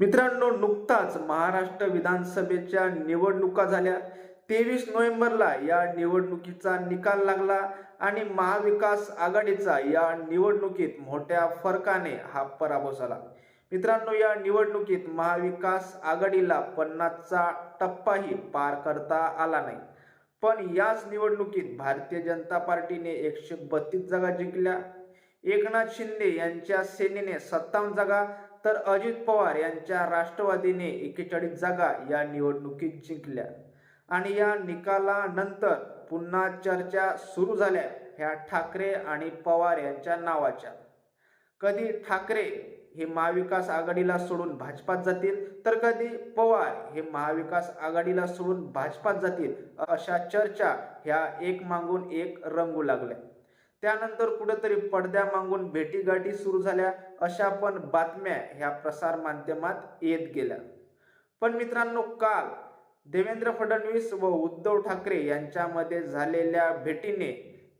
मित्रांनो नुकताच महाराष्ट्र विधानसभेच्या निवडणुका झाल्या. तेवीस नोव्हेंबरला या निवडणुकीचा निकाल लागला आणि महाविकास आघाडीचा या निवडणुकीत मोठ्या फरकाने हा पराभव झाला. मित्रांनो या निवडणुकीत महाविकास आघाडीला पन्नासचा टप्पाही पार करता आला नाही. पण याच निवडणुकीत भारतीय जनता पार्टीने एकशे बत्तीस जागा जिंकल्या. एकनाथ शिंदे यांच्या सेनेने सत्तावन्न जागा तर अजित पवार यांच्या राष्ट्रवादीने एकेचाळीस जागा या निवडणुकीत जिंकल्या. आणि या निकालानंतर पुन्हा चर्चा सुरू झाल्या ह्या ठाकरे आणि पवार यांच्या नावाच्या. कधी ठाकरे हे महाविकास आघाडीला सोडून भाजपात जातील तर कधी पवार हे महाविकास आघाडीला सोडून भाजपात जातील अशा चर्चा ह्या एक मागून एक रंगू लागल्या. त्यानंतर कुठेतरी पडद्या मागून भेटीगाठी सुरू झाल्या अशा पण बातम्या ह्या प्रसार माध्यमात येत गेल्या. पण मित्रांनो काल देवेंद्र फडणवीस व उद्धव ठाकरे यांच्यामध्ये झालेल्या भेटीने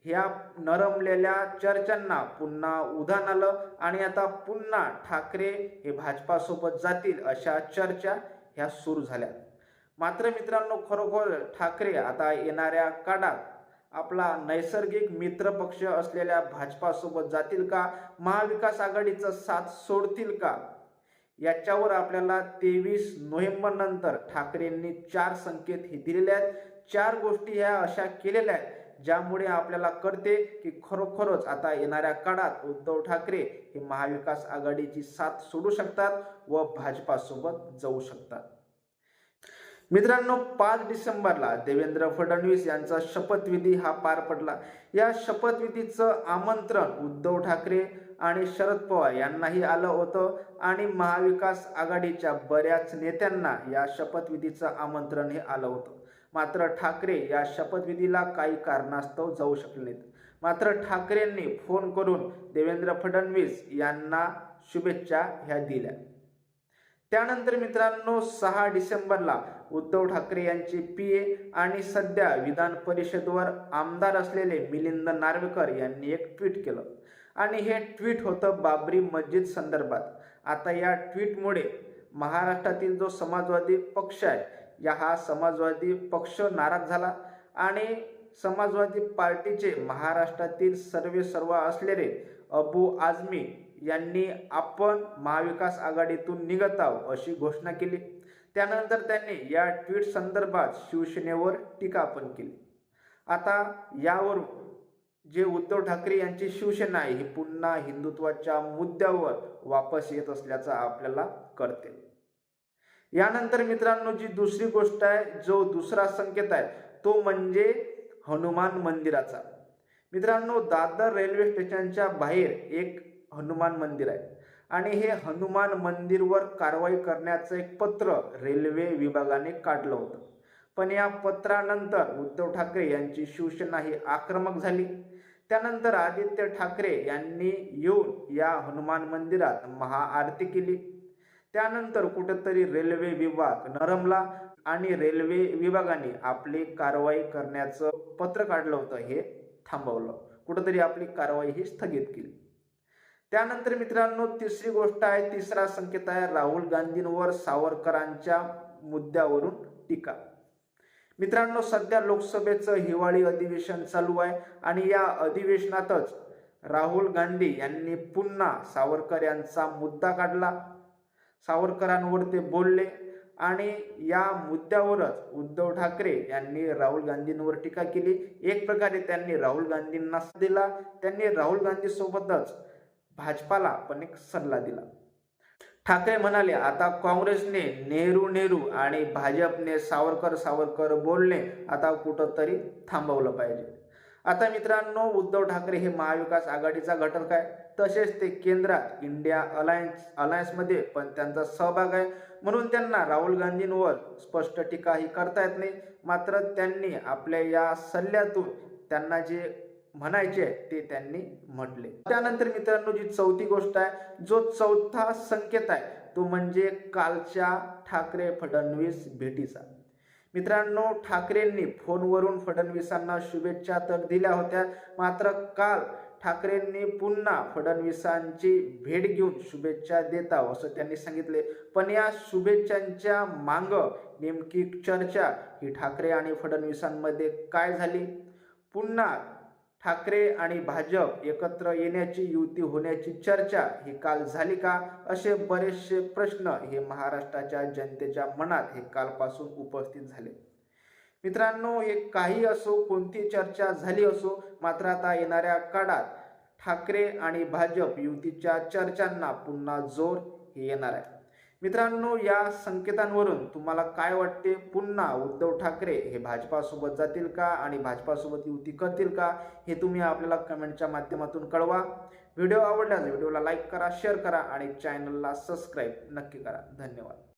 ह्या नरमलेल्या चर्चांना पुन्हा उधाण आलं आणि आता पुन्हा ठाकरे हे भाजपासोबत जातील अशा चर्चा ह्या सुरू झाल्या. मात्र मित्रांनो खरोखर ठाकरे आता येणाऱ्या काळात आपला नैसर्गिक मित्र पक्ष असलेल्या भाजपासोबत जातील का? महाविकास आघाडीचा साथ सोडतील का? याच्यावर आपल्याला तेवीस नोव्हेंबर नंतर ठाकरेंनी चार संकेत हे दिलेले आहेत. चार गोष्टी ह्या अशा केलेल्या आहेत ज्यामुळे आपल्याला कळते की खरोखरच आता येणाऱ्या काळात उद्धव ठाकरे हे महाविकास आघाडीची साथ सोडू शकतात व भाजपासोबत जाऊ शकतात. मित्रांनो पाच डिसेंबरला देवेंद्र फडणवीस यांचा शपथविधी हा पार पडला. या शपथविधीचं आमंत्रण उद्धव ठाकरे आणि शरद पवार यांनाही आलं होतं आणि महाविकास आघाडीच्या बऱ्याच नेत्यांना या शपथविधीचं आमंत्रण हे आलं होतं. मात्र ठाकरे या शपथविधीला काही कारणास्तव जाऊ शकले नाहीत. मात्र ठाकरेंनी फोन करून देवेंद्र फडणवीस यांना शुभेच्छा ह्या दिल्या. त्यानंतर मित्रांनो सहा डिसेंबरला उद्धव ठाकरे यांचे पी ए आणि सध्या विधान परिषदवर आमदार असलेले मिलिंद नार्वेकर यांनी एक ट्विट केलं. आणि हे ट्विट होतं बाबरी मस्जिद संदर्भात. आता या ट्विटमुळे महाराष्ट्रातील जो समाजवादी पक्ष आहे या हा समाजवादी पक्ष नाराज झाला. आणि समाजवादी पार्टीचे महाराष्ट्रातील सर्वे सर्व असलेले अबू आझमी यांनी आपण महाविकास आघाडीतून निघत आहोत अशी घोषणा केली. त्यानंतर त्यांनी या ट्विट संदर्भात शिवसेनेवर टीका पण केली. आता यावरून जे उद्धव ठाकरे यांची शिवसेना आहे ही पुन्हा हिंदुत्वाच्या मुद्द्यावर वापस येत असल्याचं आपल्याला कळते यानंतर मित्रांनो जी दुसरी गोष्ट आहे जो दुसरा संकेत आहे तो म्हणजे हनुमान मंदिराचा. मित्रांनो दादर रेल्वे स्टेशनच्या बाहेर एक हनुमान मंदिर आहे. आणि हे हनुमान मंदिरवर कारवाई करण्याचं एक पत्र रेल्वे विभागाने काढलं होतं. पण या पत्रानंतर उद्धव ठाकरे यांची शिवसेना ही आक्रमक झाली. त्यानंतर आदित्य ठाकरे यांनी येऊन या हनुमान मंदिरात महाआरती केली. त्यानंतर कुठंतरी रेल्वे विभाग नरमला आणि रेल्वे विभागाने आपली कारवाई करण्याचं पत्र काढलं होतं हे थांबवलं. कुठंतरी आपली कारवाई ही स्थगित केली. त्यानंतर मित्रांनो तिसरी गोष्ट आहे तिसरा संकेत आहे राहुल गांधींवर सावरकरांच्या मुद्द्यावरून टीका. मित्रांनो सध्या लोकसभेचं हिवाळी अधिवेशन चालू आहे आणि या अधिवेशनातच राहुल गांधी यांनी पुन्हा सावरकर यांचा मुद्दा काढला. सावरकरांवर ते बोलले आणि या मुद्द्यावरच उद्धव ठाकरे यांनी राहुल गांधींवर टीका केली. एक प्रकारे त्यांनी राहुल गांधींना दिला. त्यांनी राहुल गांधीसोबतच भाजपाला पण एक सल्ला दिला. ठाकरे म्हणाले आता काँग्रेसने नेहरू नेहरू आणि भाजपने सावरकर सावरकर बोलणे आता कुठंतरी थांबवलं पाहिजे. आता मित्रांनो उद्धव ठाकरे हे महाविकास आघाडीचा घटक आहे. तसेच ते केंद्रात इंडिया अलायन्स अलायन्समध्ये पण त्यांचा सहभाग आहे. म्हणून त्यांना राहुल गांधींवर स्पष्ट टीकाही करता येत नाही. मात्र त्यांनी आपल्या या सल्ल्यातून त्यांना जे म्हणायचे ते त्यांनी म्हटले. त्यानंतर मित्रांनो जी चौथी गोष्ट आहे जो चौथा संकेत आहे तो म्हणजे कालच्या ठाकरे फडणवीस भेटीचा. मित्रांनो ठाकरेंनी फोनवरून फडणवीसांना शुभेच्छा तर दिल्या होत्या मात्र काल ठाकरेंनी पुन्हा फडणवीसांची भेट घेऊन शुभेच्छा देत असं त्यांनी सांगितले. पण या शुभेच्छांच्या मांग नेमकी चर्चा ही ठाकरे आणि फडणवीसांमध्ये काय झाली? पुन्हा ठाकरे आणि भाजप एकत्र येण्याची युती होण्याची चर्चा ही काल झाली का? असे बरेचसे प्रश्न हे महाराष्ट्राच्या जनतेच्या मनात हे कालपासून उपस्थित झाले. मित्रांनो हे काही असो कोणती चर्चा झाली असो मात्र आता येणाऱ्या काळात ठाकरे आणि भाजप युतीच्या चर्चांना पुन्हा जोर हे येणार आहे. मित्रांनो या संकेतांवरून तुम्हाला काय वाटते? पुन्हा उद्धव ठाकरे हे भाजपासोबत जातील का आणि भाजपासोबत युती करतील का? हे तुम्ही आपल्याला कमेंटच्या माध्यमातून कळवा. व्हिडिओ आवडल्यास व्हिडिओला लाईक करा शेअर करा आणि चॅनलला सबस्क्राईब नक्की करा. धन्यवाद.